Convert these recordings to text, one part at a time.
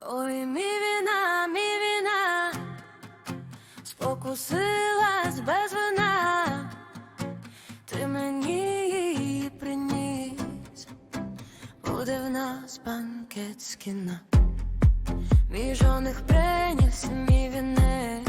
Ой, мій віна, мій віна, спокусилась без вина, ти мені її приніс, буде в нас банкет скіна, кіна. Мій жоних приніс мій вінець,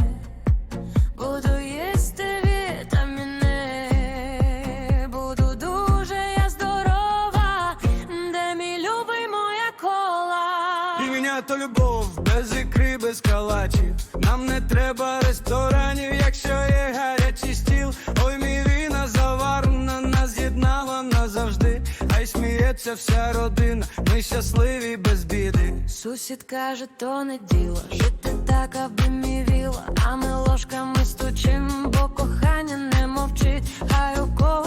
без калачів. Нам не треба ресторанів, якщо є гарячий стіл. Ой, мій віна заварена, нас з'єднала назавжди. Хай сміється вся родина, ми щасливі без біди. Сусід каже, то не діло, жити так, аби мівіло, а ми ложками стучим, бо кохання не мовчить. Хай у когось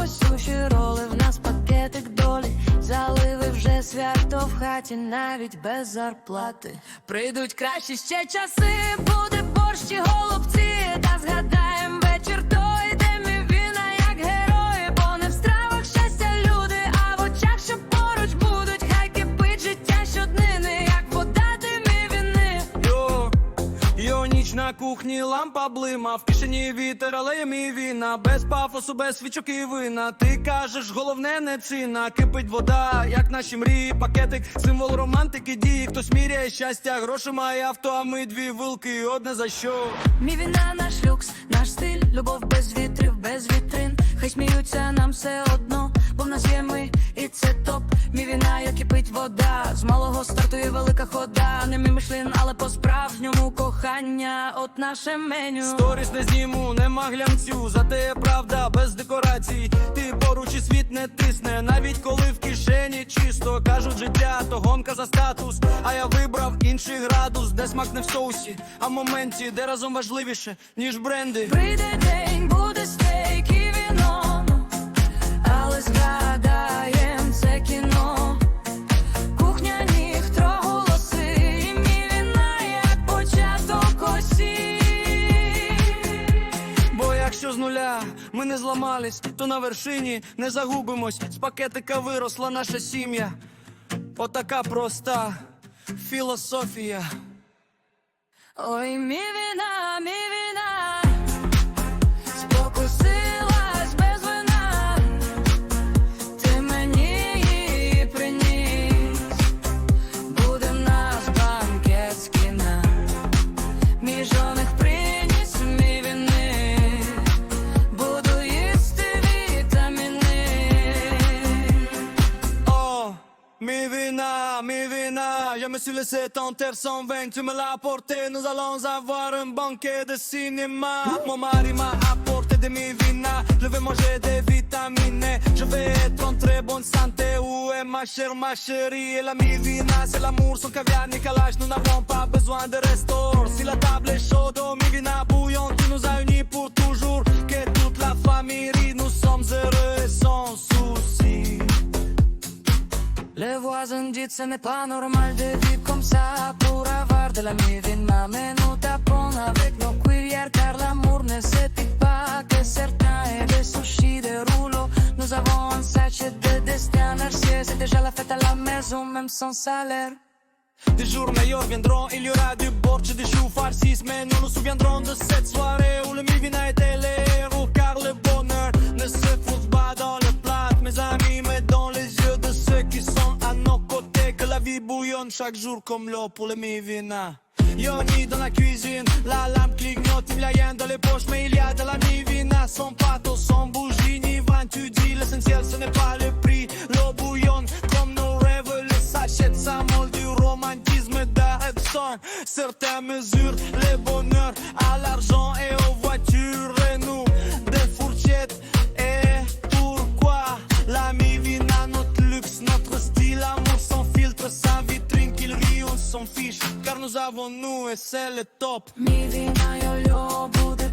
свято в хаті, навіть без зарплати. Прийдуть кращі ще часи, буде борщ і голубці, ніч на кухні, лампа блима, в кишені вітер, але є мій віна, без пафосу, без свічок і вина. Ти кажеш, головне не ціна, кипить вода, як наші мрії, пакетик, символ романтики, дії. Хтось міряє щастя, грошима і авто, а ми дві вилки, одне за що. Мій віна, наш люкс, наш стиль, любов без вітрів, без вітрин. Хай сміються нам все одно, бо в нас є ми, і це топ. Мій віна, як кипить вода. З малого стартує велика хода. Не мій мишлин, але по-справжньому кохання, от наше меню. Сторіс не зніму, нема глянцю, зате є правда без декорацій. Ти поруч і світ не тисне, навіть коли в кишені чисто кажуть життя, то гонка за статус. А я вибрав інший градус, де смак не в соусі, а в моменті, де разом важливіше, ніж бренди. Прийде день, буде стейк і віно, ми не зламались, то на вершині не загубимось. З пакетика виросла наша сім'я. Отака проста філософія. Ой, мій віна, мій віна, me suis laissé tenter sans vain, tu me l'as apporté, nous allons avoir un banquet de cinéma. Mon mari m'a apporté de mi vina, je vais manger des vitamines, je vais être en très bonne santé. Où est ma chère, ma chérie, et la mi vina, c'est l'amour, son caviar, ni calage, nous n'avons pas besoin de restaurant. Si la table est chaude, oh, mi vina bouillante, tu nous as unis pour toujours, que toute la famille nous Le voisin dit ce n'est pas normal de vivre comme ça Pour avoir de la mivine ma nous tapons avec nos cuillères Car l'amour ne se dit pas que certains aient des sushis, des rouleaux Nous avons un sachet de destin Mercier C'est déjà la fête à la maison même sans salaire Des jours meilleurs viendront, il y aura du borch et des choux farcis Mais nous nous souviendrons de cette soirée où le Mivina était les héros Car le bonheur ne se fout pas dans le plat chaque jour comme l'eau pour le Mivina. Yoni dans la cuisine, la lampe clignote, il y a rien dans les poches Mais il y a de la Mivina, sans pâteau, sans bougie ni vin Tu dis l'essentiel ce n'est pas le prix, l'eau bouillonne comme nos rêves Les sachets ça molle du romantisme d'Edson Certains mesurent les bonheurs à l'argent et aux voitures Et nous, des fourchettes. Et pourquoi la Mivina, notre luxe, notre style Amour sans Car top Mi vina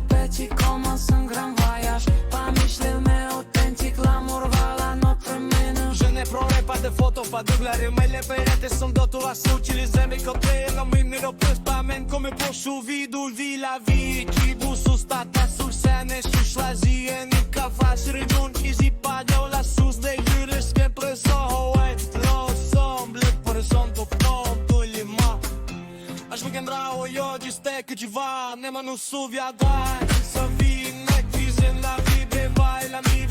peci commence un grand voyage Помишлил authentic l'amour va la notre menu Je ne prendrai pas de photos, pas de gloire Mais les perrettes sont d'autres à s'utiliser Mes côtés, la mine ne represse pas Même comme pour sous vide où vit la vie Qui bouge sous stata sul scène Je suis choisi et ni cava Sur une zone easy pas de la sous Des Aș vă gândra o eu diste că ceva Ne mă nu suvia da Să vin, ne la vibri, vai la mine